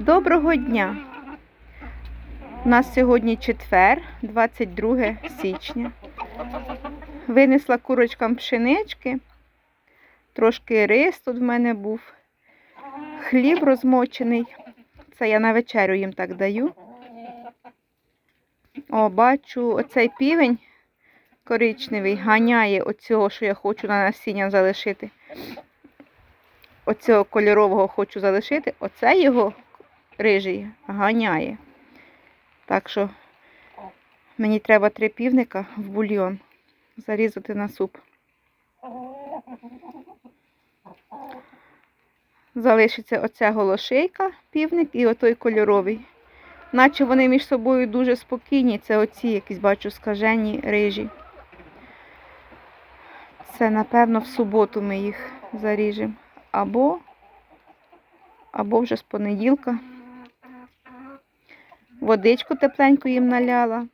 Доброго дня! У нас сьогодні четвер, 22 січня. Винесла курочкам пшенички, трошки рис тут в мене був, хліб розмочений. Це я на вечерю їм так даю. О, бачу, оцей півень коричневий ганяє оцього, що я хочу на насіння залишити. Оцього кольорового хочу залишити. Оце його рижий ганяє. Так що мені треба три півника в бульйон зарізати на суп. Залишиться оця голошейка, півник і отой кольоровий. Наче вони між собою дуже спокійні. Це оці якісь, бачу, скажені рижі. Це, напевно, в суботу ми їх заріжемо. Або, або вже з понеділка. Водичку тепленьку їм наляла.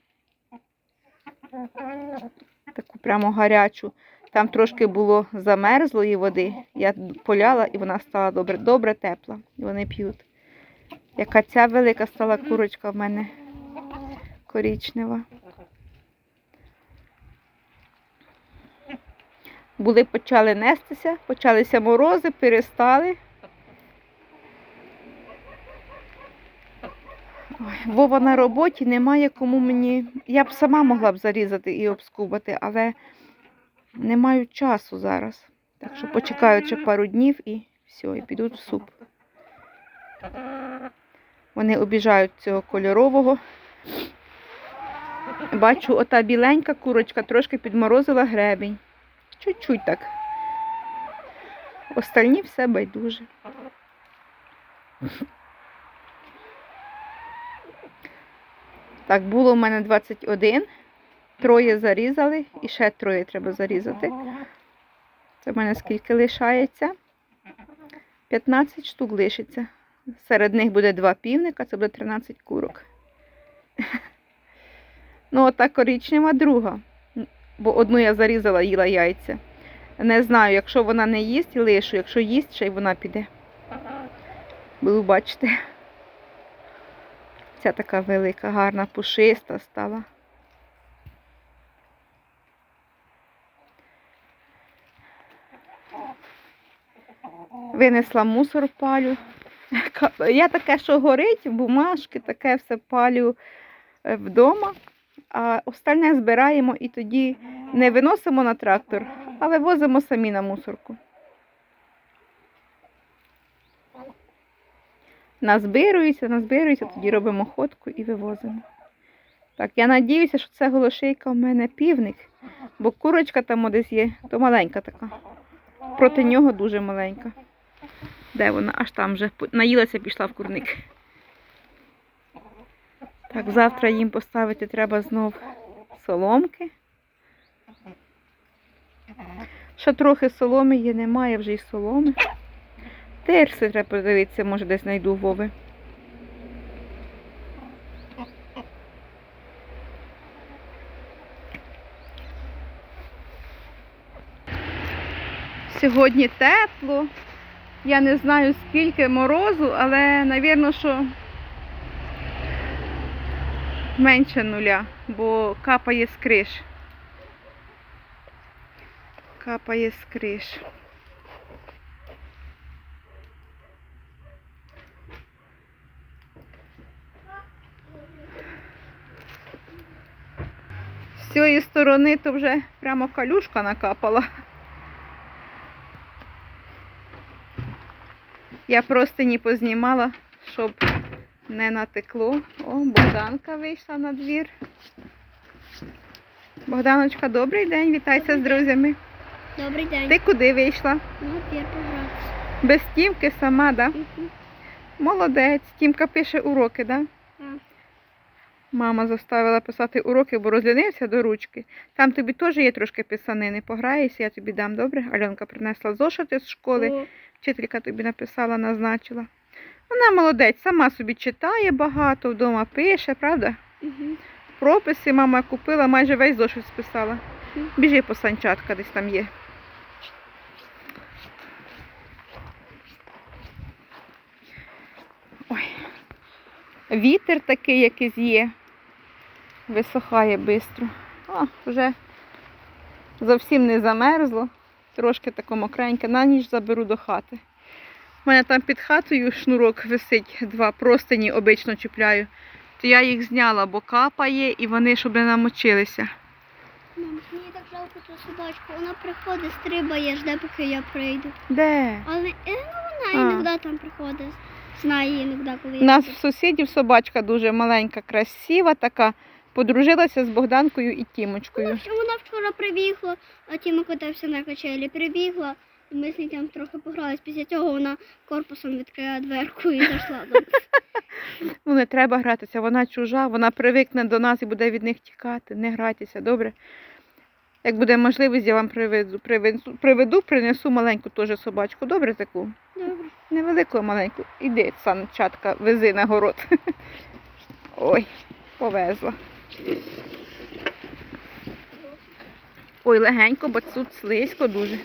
Таку прямо гарячу. Там трошки було замерзлої води. Я поляла і вона стала добре, добре тепла. І вони п'ють. Яка ця велика стала курочка в мене корічнева. Були почали нестися, почалися морози, перестали. Ой, Вова на роботі немає кому мені. Я б сама могла б зарізати і обскубати, але не маю часу зараз. Так що почекаю ще пару днів і все, і підуть в суп. Вони обіжають цього кольорового. Бачу, ота біленька курочка трошки підморозила гребінь. Чуть-чуть так. Остальні все байдуже. Так, було в мене 21. Троє зарізали і ще троє треба зарізати. Це в мене скільки лишається? 15 штук лишиться. Серед них буде два півника, це буде 13 курок. Ну, ота коричнева друга. Бо одну я зарізала, їла яйця. Не знаю, якщо вона не їсть, лишу. Якщо їсть, ще й вона піде. Буду бачити. Ця така велика, гарна, пушиста стала. Винесла мусор палю. Я таке, що горить, бумажки, таке все палю е, вдома, а остальне збираємо і тоді не виносимо на трактор, а вивозимо самі на мусорку. Назбирується, назбирується, тоді робимо ходку і вивозимо. Так, я надіюся, що це голошейка у мене півник, бо курочка там десь є, то маленька така. Проти нього дуже маленька. Де вона? Аж там вже наїлася, пішла в курник. Так, завтра їм поставити треба знов соломки. Ще трохи соломи є, немає вже й соломи. Терси треба подивитися, може десь знайду Вови. Сьогодні тепло. Я не знаю скільки морозу, але, напевно, що менше нуля, бо капає з криш. Капає з криш. З цієї сторони то вже прямо калюшка накапала. Я просто не познімала, щоб не натекло. О, Богданка вийшла на двір. Богданочка, добрий день, вітайся з друзями. Добрий день. Ти куди вийшла? Ну. Без Тімки сама, да? Мгм. Молодець. Тімка пише уроки, да? Мама заставила писати уроки, бо розлінився до ручки. Там тобі теж є трошки писанини. Пограєшся, я тобі дам, добре? Альонка принесла зошити з школи. Вчителька тобі написала, назначила. Вона молодець, сама собі читає багато, вдома пише, правда? мгм. Прописи мама купила, майже весь зошит списала. Біжи по санчатка, десь там є. Ой, вітер такий якийсь є. Висохає швидко. О, вже зовсім не замерзло. Трошки тако мокреньке. На ніч заберу до хати. У мене там під хатою шнурок висить, два простині обично чіпляю. То я їх зняла, бо капає і вони, щоб не намочилися. Мам, мені так жалко ту собачку. Вона приходить, стрибає, жде, поки я прийду. Де? Але е, ну, вона іноді там приходить. Знає іноді, коли У нас в сусідів собачка дуже маленька, красива така. Подружилася з Богданкою і Тімочкою. Вона, вона вчора прибігла, а Тіма катався на качелі. Прибігла, і ми з ним трохи погрались. Після цього вона корпусом відкрила дверку і зайшла до нас. Ну, не треба гратися, вона чужа, вона привикне до нас і буде від них тікати. Не грайтеся, добре? Як буде можливість, я вам приведу, приведу, приведу принесу маленьку теж собачку. Добре таку? Добре. Невелику, а маленьку. Іди, санчатка, вези на город. Ой, повезла. Ой, легенько, бо тут слизько дуже.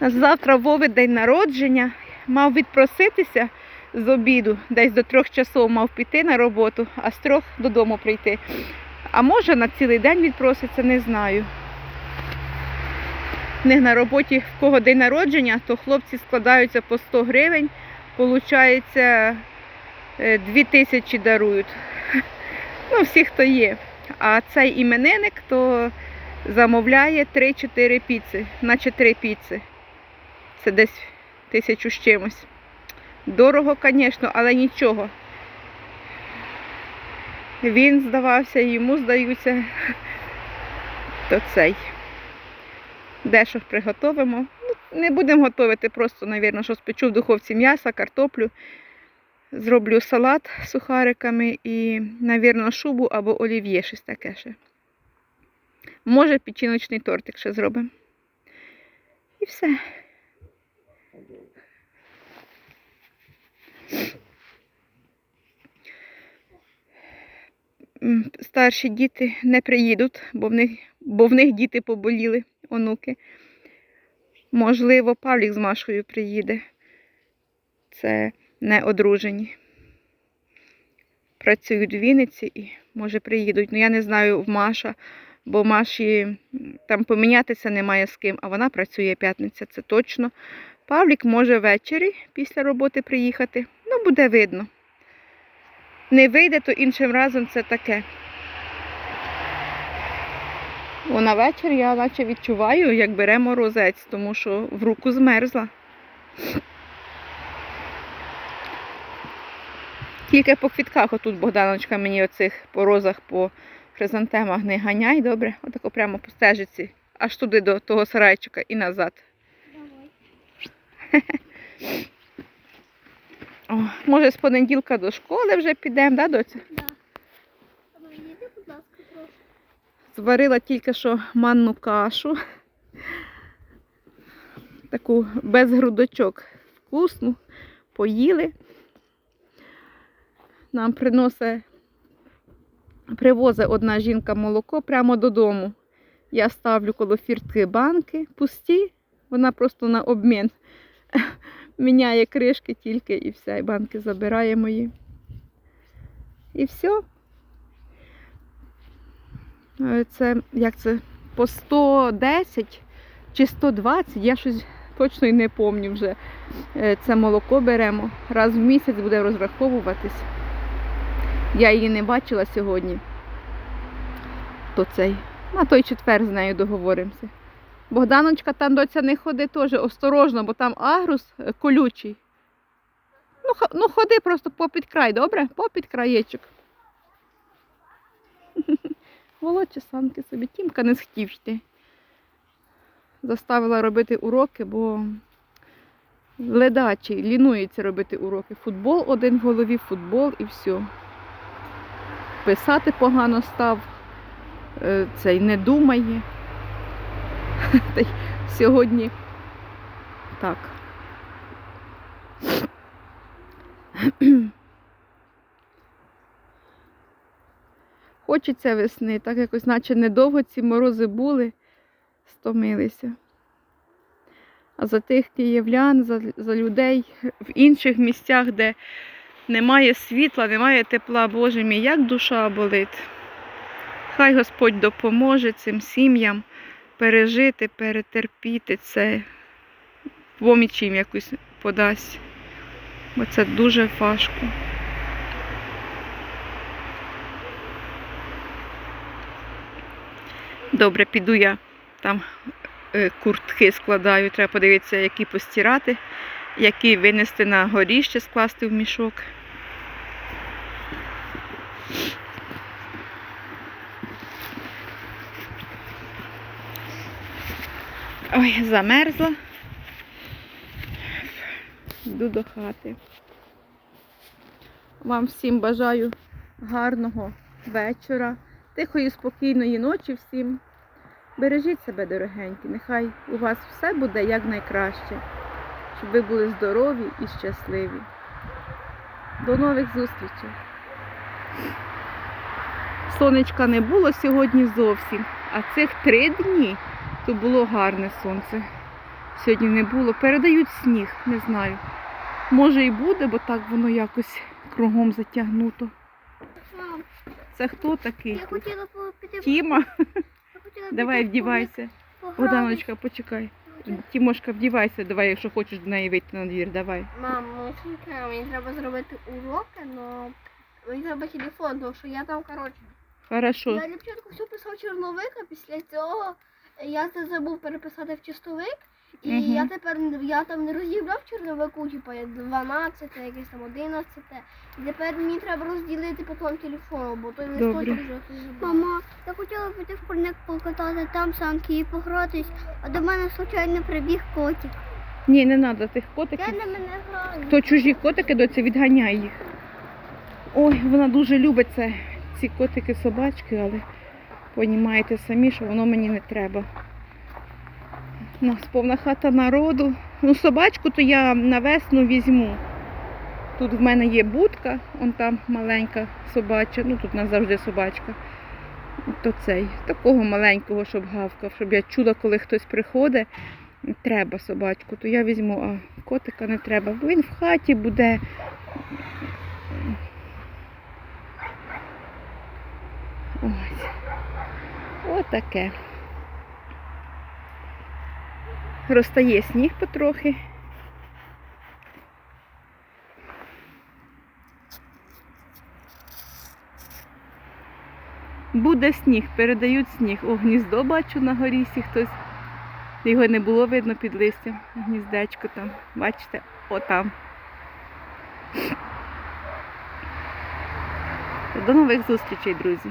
Завтра Вови день народження. Мав відпроситися з обіду, десь до трьох часов мав піти на роботу, а з трьох додому прийти. А може на цілий день відпроситься, не знаю. В них на роботі в кого день народження, то хлопці складаються по 100 гривень, получається 2 тисячі дарують. Ну, всі, хто є. А цей іменинник, то замовляє 3-4 піци, наче 3 піци. Це десь тисячу з чимось. Дорого, звісно, але нічого. Він здавався, йому здаються. То цей. Дещо приготовимо. Ну, не будемо готувати, просто, мабуть, що спечу в духовці м'яса, картоплю. Зроблю салат з сухариками і, мабуть, шубу або олів'є, щось таке ще. Може, печіночний тортик ще зробимо. І все. Старші діти не приїдуть, бо в них, бо в них діти поболіли, онуки. Можливо, Павлік з Машою приїде. Це не одружені. Працюють в Вінниці і може приїдуть. Ну я не знаю в Маша, бо Маші там помінятися немає з ким, а вона працює п'ятниця, це точно. Павлік може ввечері після роботи приїхати. Ну, буде видно. Не вийде, то іншим разом це таке. О, на вечір я наче відчуваю, як бере морозець, тому що в руку змерзла. Тільки по квітках отут Богданочка мені оцих по розах, по хризантемах не ганяй, добре? Отако прямо по стежиці, аж туди до того сарайчика і назад. Давай. О, може, з понеділка до школи вже підемо, да, доця? Да. Будь ласка, трошки. Зварила тільки що манну кашу. Таку без грудочок. Вкусну. Поїли. Нам приносить, привозить одна жінка молоко прямо додому. Я ставлю коло фіртки банки пусті. Вона просто на обмін міняє кришки тільки і все. І банки забирає мої. І все. Е, Це як це по 110 чи 120, я щось точно і не пам'ятаю вже. Е, Це молоко беремо. Раз в місяць буде розраховуватись. Я її не бачила сьогодні. То цей. На той четвер з нею договоримося. Богданочка там доця не ходи теж осторожно, бо там агрус е, колючий. Ну, ну ходи просто попід край, добре? Попід краєчок. Володьте санки собі. Тімка не схотів йти. Заставила робити уроки, бо ледачий, лінується робити уроки. Футбол один в голові, футбол і все. Писати погано став, е, цей не думає. Сьогодні так. Хочеться весни, так якось, наче недовго ці морози були, стомилися. А за тих київлян, за, за людей в інших місцях, де немає світла, немає тепла, Боже мій, як душа болить. Хай Господь допоможе цим сім'ям пережити, перетерпіти це, поміч їм якусь подасть. Бо це дуже важко. Добре, піду я там е, куртки складаю. Треба подивитися, які постирати, які винести на горіще, скласти в мішок. Ой, замерзла. Йду до хати. Вам всім бажаю гарного вечора, тихої, спокійної ночі всім. Бережіть себе, дорогенькі, нехай у вас все буде якнайкраще, щоб ви були здорові і щасливі. До нових зустрічей. Сонечка не було сьогодні зовсім, а цих три дні то було гарне сонце. Сьогодні не було. Передають сніг, не знаю. Може і буде, бо так воно якось кругом затягнуто. Мам, Це хто такий? я хотіла піти. Тіма, я хотіла давай вдівайся. Богданочка, почекай. Тімошка, вдівайся, давай, якщо хочеш до неї вийти на двір, давай. Мам, ну мені треба зробити уроки, но мені треба телефон, тому що я там, коротше, Хорошо. я для початку все писав чорновик, а після цього я це забув переписати в чистовик. І Мгм. я тепер я там не розібрав чорновику, типу 12, якесь там 11. І тепер мені треба розділити по тому телефону, бо той листочок вже Мама, я хотіла піти в курник покатати там санки і погратись, а до мене случайно прибіг котик. Ні, не треба тих Я котиків. на мене граю. То чужі котики доці відганяй їх. Ой, вона дуже любить це, ці котики, собачки, але понімаєте самі, що воно мені не треба. У нас повна хата народу. Ну, собачку то я на весну візьму. Тут в мене є будка, он там маленька собача, ну тут у нас завжди собачка. То цей, такого маленького, щоб гавкав, щоб я чула, коли хтось приходить, треба собачку, то я візьму, а котика не треба. Бо він в хаті буде. Ось. Отаке. Розтає сніг потрохи. Буде сніг, передають сніг. О, гніздо бачу на горісі хтось. Його не було видно під листям. Гніздечко там. Бачите, отам. До нових зустрічей, друзі.